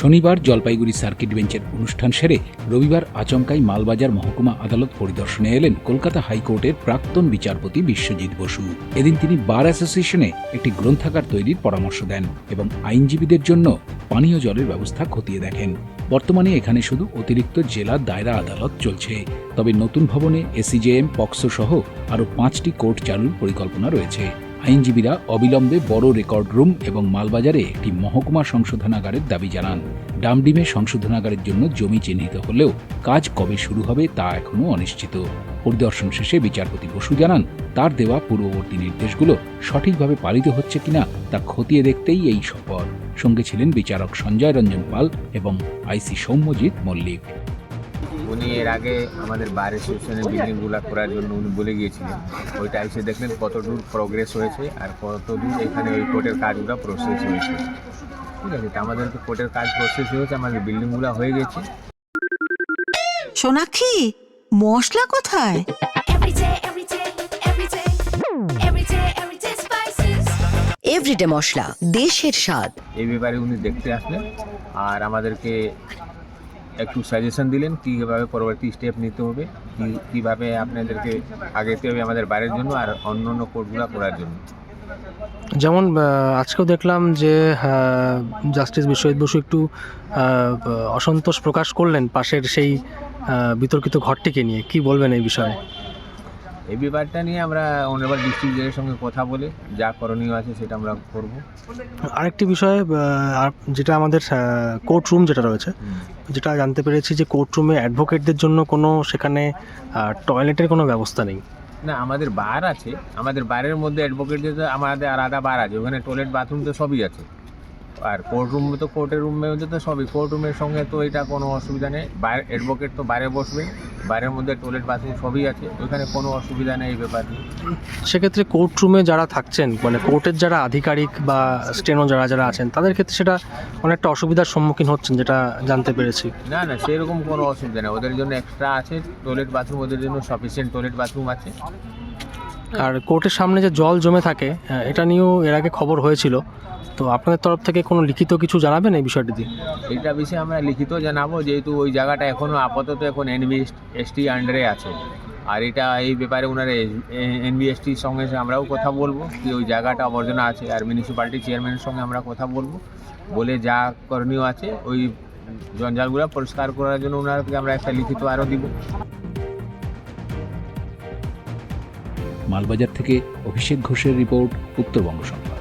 শনিবার জলপাইগুড়ি সার্কিট বেঞ্চের অনুষ্ঠান সেরে রবিবার আচমকাই মালবাজার মহকুমা আদালত পরিদর্শনে এলেন কলকাতা হাইকোর্টের প্রাক্তন বিচারপতি বিশ্বজিৎ বসু। এদিন তিনি বার অ্যাসোসিয়েশনে একটি গ্রন্থাগার তৈরির পরামর্শ দেন এবং আইনজীবীদের জন্য পানীয় জলের ব্যবস্থা খতিয়ে দেখেন। বর্তমানে এখানে শুধু অতিরিক্ত জেলা দায়রা আদালত চলছে। তবে নতুন ভবনে এসিজেএম, পক্সো সহ আরও পাঁচটি কোর্ট চালুর পরিকল্পনা রয়েছে। আইনজীবীরা অবিলম্বে বড় রেকর্ড রুম এবং মালবাজারে একটি মহকুমা সংশোধনাগারের দাবি জানান। ডামডিমে সংশোধনাগারের জন্য জমি চিহ্নিত হলেও কাজ কবে শুরু হবে তা এখনও অনিশ্চিত। পরিদর্শন শেষে বিচারপতি বসু জানান, তার দেওয়া পূর্ববর্তী নির্দেশগুলো সঠিকভাবে পালিত হচ্ছে কিনা তা খতিয়ে দেখতেই এই সফর। সঙ্গে ছিলেন বিচারক সঞ্জয় রঞ্জন পাল এবং আইসি সৌম্যজিৎ মল্লিক। উনি এর আগে আমাদের বার অ্যাসোসিয়েশনের বিল্ডিংগুলো করার জন্য উনি বলে গিয়েছিলেন। ওইটা এসে দেখলেন কত দূর প্রোগ্রেস হয়েছে আর কত দূর এখানে ওই কোর্টের কাজগুলো প্রসেস হয়েছে। ঠিক আছে তো আমাদের তো কোর্টের কাজ প্রসেস হয়েছে আমাদের বিল্ডিংগুলো হয়ে গেছে। সোনাক্ষী মশলা কোথায়. এভরিডে মশলা দেশের স্বাদ। এই ব্যাপারে উনি দেখতে আসলেন আর আমাদেরকে একটু সাজেশন দিলেন, কীভাবে পরবর্তী স্টেপ নিতে হবে কীভাবে আপনাদেরকে আগেতে হবে আমাদের বাইরের জন্য আর অন্য অন্য কোর্টগুলো করার জন্য? যেমন আজকেও দেখলাম যে জাস্টিস বিশ্বজিৎ বসু একটু অসন্তোষ প্রকাশ করলেন পাশের সেই বিতর্কিত ঘরটিকে নিয়ে। কি বলবেন এই বিষয়ে? এই ব্যাপারটা নিয়ে আমরা অনেকবার ডিস্ট্রিক্টের সঙ্গে কথা বলে যা করণীয় আছে সেটা আমরা করব। আরেকটি বিষয় যেটা আমাদের কোর্ট রুম যেটা রয়েছে যেটা জানতে পেরেছি যে কোর্ট রুমে অ্যাডভোকেটদের জন্য কোনো সেখানে টয়লেটের কোনো ব্যবস্থা নেই। না আমাদের বার আছে। আমাদের বারের মধ্যে অ্যাডভোকেটদের আমাদের আলাদা বার আছে। ওখানে টয়লেট বাথরুম তো সবই আছে। আর কোর্ট রুম তো কোর্টের মধ্যে তো সবই। কোর্ট রুমের সঙ্গে তো এটা কোনো অসুবিধা নেই। বাইরে অ্যাডভোকেট তো বাইরে বসবে। বাইরের মধ্যে টয়লেট বাথরুম সবই আছে। ওইখানে কোনো অসুবিধা নেই এই ব্যাপার। সেক্ষেত্রে কোর্ট রুমে যারা থাকছেন মানে কোর্টের যারা আধিকারিক বা স্টেনো যারা যারা আছেন তাদের ক্ষেত্রে সেটা অনেকটা অসুবিধার সম্মুখীন হচ্ছেন যেটা জানতে পেরেছি। না না সেরকম কোনো অসুবিধা নেই। ওদের জন্য এক্সট্রা আছে। টয়লেট বাথরুম ওদের জন্য সাফিসিয়েন্ট টয়লেট বাথরুম আছে। আর কোর্টের সামনে যে জল জমে থাকে আহ, এটা নিয়েও এর আগে খবর হয়েছিল। তো আপনাদের তরফ থেকে কোনো লিখিত কিছু জানাবেন এই বিষয়টিতে এটা বিষয়ে আমরা লিখিত জানাব যেহেতু ওই জায়গাটা এখনও আপাতত এখন এনবি এসটি আন্ডারে আছে। আর এটা এই ব্যাপারে ওনারা এনবিএসটির সঙ্গে আমরাও কথা বলব কি ওই জায়গাটা আবর্জনা আছে আর মিউনিসিপ্যালিটি চেয়ারম্যানের সঙ্গে আমরা কথা বলব। বলে যা করণীয় আছে ওই জঞ্জালগুলো পরিষ্কার করার জন্য ওনাদেরকে আমরা একটা লিখিত আরও দিব। মালবাজার থেকে অভিষেক ঘোষের রিপোর্ট উত্তরবঙ্গ সংবাদ।